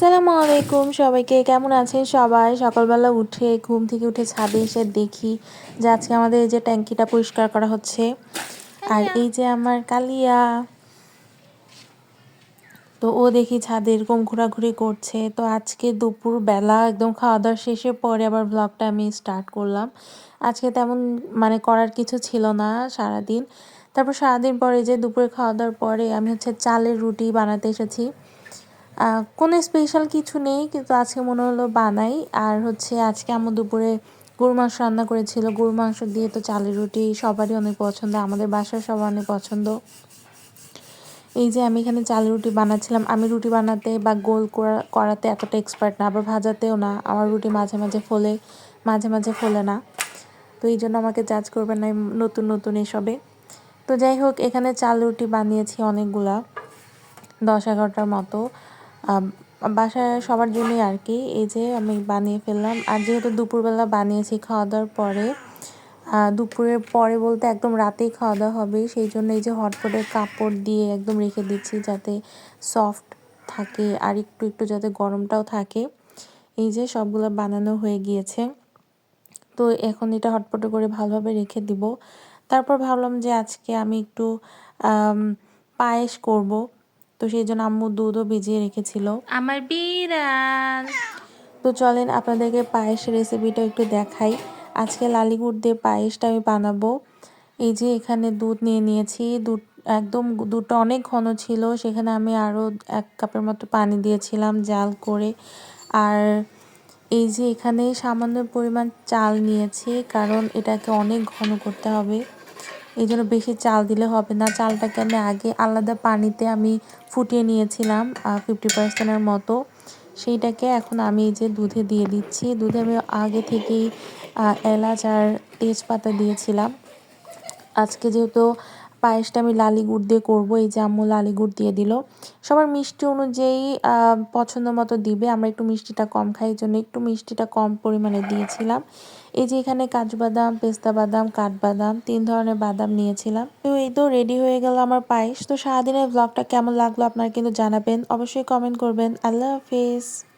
সালামু আলাইকুম সবাইকে, কেমন আছেন সবাই? সকালবেলা উঠে ঘুম থেকে উঠে ছাদে এসে দেখি যে আজকে আমাদের এই যে ট্যাঙ্কিটা পরিষ্কার করা হচ্ছে। আর এই যে আমার কালিয়া। তো ও দেখি ছাদে এরকম ঘোরাঘুরি করছে। তো আজকে দুপুর বেলা একদম খাওয়া দাওয়া শেষের পরে আবার ব্লগটা আমি স্টার্ট করলাম। আজকে তেমন মানে করার কিছু ছিল না সারাদিন। তারপর সারাদিন পরে যে দুপুরে খাওয়া দাওয়ার পরে আমি হচ্ছে চালের রুটি বানাতে এসেছি। কোনো স্পেশাল কিছু নেই, কিন্তু আজকে মনে হলো বানাই। আর হচ্ছে আজকে আমার দুপুরে গরু মাংস রান্না করেছিল। গরু মাংস দিয়ে তো চালের রুটি সবারই অনেক পছন্দ, আমাদের বাসার সবার অনেক পছন্দ। এই যে আমি এখানে চালের রুটি বানাচ্ছিলাম। আমি রুটি বানাতে বা গোল করাতে এতটা এক্সপার্ট না, আবার ভাজাতেও না। আমার রুটি মাঝে মাঝে ফোলে, মাঝে মাঝে ফোলে না। তো এই জন্য আমাকে জাজ করবেন না নতুন নতুন এসবে। তো যাই হোক, এখানে চাল রুটি বানিয়েছি অনেকগুলা, দশ এগারোটার মতো। বাসায় সবার জন্যই আর কি। এই যে আমি বানিয়ে ফেললাম। আর যেহেতু দুপুরবেলা বানিয়েছি খাওয়া দাওয়ার পরে দুপুরের পরে বলতে একদম রাতেই খাওয়া দাওয়া হবে। সেই জন্য এই যে হটপটের কাপড় দিয়ে একদম রেখে দিচ্ছি যাতে সফট থাকে আর একটু একটু যাতে গরমটাও থাকে। এই যে সবগুলো বানানো হয়ে গিয়েছে। তো এখন এটা হটপটে করে ভালোভাবে রেখে দিব। তারপর ভাবলাম যে আজকে আমি একটু পায়েস করব। তো সেই জন্য আম্মু দুধও ভিজিয়ে রেখেছিল। আমার বিড়াল। তো চলেন আপনাদেরকে পায়েসের রেসিপিটা একটু দেখাই। আজকে লালিগুড় দিয়ে পায়েসটা আমি বানাবো। এই যে এখানে দুধ নিয়ে নিয়েছি। দুধ একদম দুধটা অনেক ঘন ছিল। সেখানে আমি আরও এক কাপের মতো পানি দিয়েছিলাম জাল করে। আর এই যে এখানে সামান্য পরিমাণ চাল নিয়েছি কারণ এটাকে অনেক ঘন করতে হবে। এই জন্য বেশি চাল দিলে হবে না। চালটাকে আমি আগে আলাদা পানিতে আমি ফুটিয়ে নিয়েছিলাম ফিফটি পার্সেন্টের মতো। সেইটাকে এখন আমি যে দুধে দিয়ে দিচ্ছি। দুধে আমি আগে থেকেই এলাচ আর তেজপাতা দিয়েছিলাম। আজকে যেহেতু পায়েসটা আমি লালি গুড় দিয়ে করব, এই যে আম্মু লালি গুড় দিয়ে দিল। সবার মিষ্টি অনুযায়ী পছন্দ মতো দিবে। আমরা একটু মিষ্টিটা কম খাই, এই জন্য একটু মিষ্টিটা কম পরিমাণে দিয়েছিলাম। এই যে এখানে কাজু বাদাম, পেস্তা বাদাম কাঠবাদাম তিন ধরনের বাদাম নিয়েছিলাম। তো এই তো রেডি হয়ে গেল আমার পায়েস। তো সারাদিনের ব্লগটা কেমন লাগল আপনারা কিন্তু জানাবেন। অবশ্যই কমেন্ট করবেন। আল্লাহ হাফিজ।